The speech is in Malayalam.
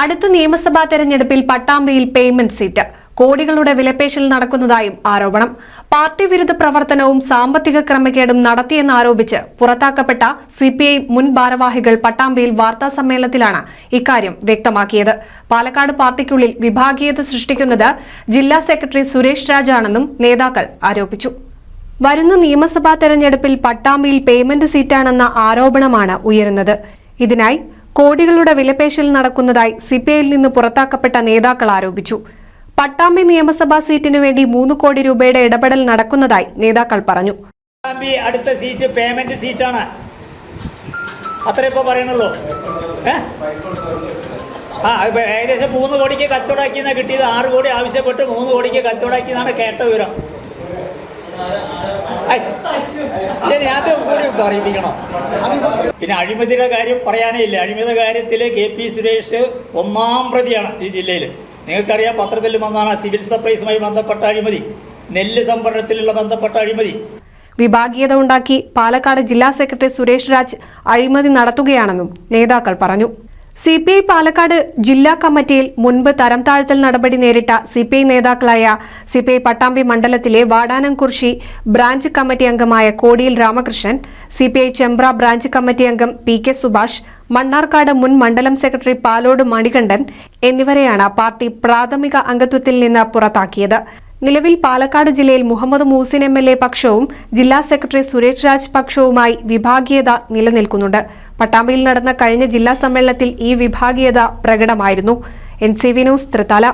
അടുത്ത നിയമസഭാ തെരഞ്ഞെടുപ്പിൽ പട്ടാമ്പിയിൽ പേയ്മെന്റ് സീറ്റ് കോടികളുടെ വിലപേശൽ നടക്കുന്നതായും ആരോപണം. പാർട്ടി വിരുദ്ധ പ്രവർത്തനവും സാമ്പത്തിക ക്രമക്കേടും നടത്തിയെന്നാരോപിച്ച് പുറത്താക്കപ്പെട്ട സിപിഐ മുൻ ഭാരവാഹികൾ പട്ടാമ്പിയിൽ വാർത്താ സമ്മേളനത്തിലാണ് ഇക്കാര്യം വ്യക്തമാക്കിയത്. പാലക്കാട് പാർട്ടിക്കുള്ളിൽ വിഭാഗീയത സൃഷ്ടിക്കുന്നത് ജില്ലാ സെക്രട്ടറി സുരേഷ് രാജാണെന്നും നേതാക്കൾ ആരോപിച്ചു. വരുന്ന നിയമസഭാ തെരഞ്ഞെടുപ്പിൽ പട്ടാമ്പിയിൽ പേയ്മെന്റ് സീറ്റാണെന്ന ആരോപണമാണ് ഉയരുന്നത്. ഇതിനായി കോടികളുടെ വിലപേശൽ നടക്കുന്നതായി സിപിഐയിൽ നിന്ന് പുറത്താക്കപ്പെട്ട നേതാക്കൾ ആരോപിച്ചു. പട്ടാമ്പി നിയമസഭാ സീറ്റിനു വേണ്ടി മൂന്ന് കോടി രൂപയുടെ ഇടപെടൽ നടക്കുന്നതായി നേതാക്കൾ പറഞ്ഞു. അടുത്ത സീറ്റ് പേയ്മെന്റ് സീറ്റാണ്. അത്ര പറയണുള്ളൂ ആ ഏകദേശം മൂന്ന് കോടിക്ക് കച്ചവടാക്കി എന്നാ കിട്ടിയത്. ആറ് കോടി ആവശ്യപ്പെട്ട് മൂന്ന് കോടിക്ക് കച്ചവടാക്കി എന്നാണ് കേട്ട വിവരം. ഐ, ആദ്യം കൂടി പറയിപ്പിക്കണം പിന്നെ അഴിമതിയുടെ കാര്യം പറയാനേ ഇല്ല. അഴിമതി കാര്യത്തിൽ കെ പി സുരേഷ് ഒന്നാം പ്രതിയാണ് ഈ ജില്ലയിൽ നിങ്ങൾക്കറിയാം പത്രത്തിൽ വന്നാണ് സിവിൽ സപ്ലൈസുമായി ബന്ധപ്പെട്ട അഴിമതി. നെല്ല് സംഭരണത്തിലുള്ള ബന്ധപ്പെട്ട അഴിമതി. വിഭാഗീയത ഉണ്ടാക്കി പാലക്കാട് ജില്ലാ സെക്രട്ടറി സുരേഷ് രാജ് അഴിമതി നടത്തുകയാണെന്നും നേതാക്കൾ പറഞ്ഞു. സി പി ഐ പാലക്കാട് ജില്ലാ കമ്മിറ്റിയിൽ മുൻപ് തരം താഴ്ത്തൽ നടപടി നേരിട്ട സി പി ഐ നേതാക്കളായ സി പി ഐ പട്ടാമ്പി മണ്ഡലത്തിലെ വാടാനംകുറിശി ബ്രാഞ്ച് കമ്മിറ്റി അംഗമായ Kodiyil Ramakrishnan C P I Chembra branch committee അംഗം പി കെ സുഭാഷ് മണ്ണാർക്കാട് മുൻ മണ്ഡലം സെക്രട്ടറി പാലോട് മണികണ്ഠൻ എന്നിവരെയാണ് പാർട്ടി പ്രാഥമിക അംഗത്വത്തിൽ നിന്ന് പുറത്താക്കിയത്. നിലവിൽ പാലക്കാട് ജില്ലയിൽ Muhammad Muhsin M L A പക്ഷവും ജില്ലാ സെക്രട്ടറി സുരേഷ് രാജ് പക്ഷവുമായി വിഭാഗീയത നിലനിൽക്കുന്നുണ്ട്. പട്ടാമ്പിയിൽ നടന്ന കഴിഞ്ഞ ജില്ലാ സമ്മേളനത്തിൽ ഈ വിഭാഗീയത പ്രകടമായിരുന്നു. N C V news Thrithala.